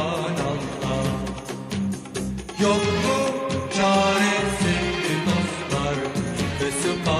subhanallah Yok mu çaresi dostlar. Ve subhanallah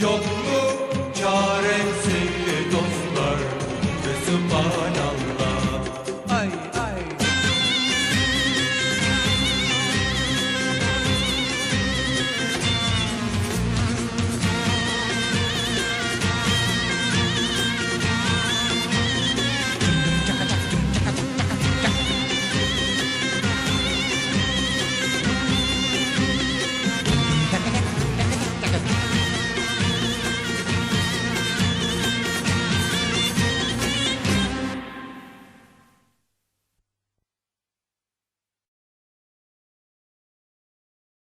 Yolun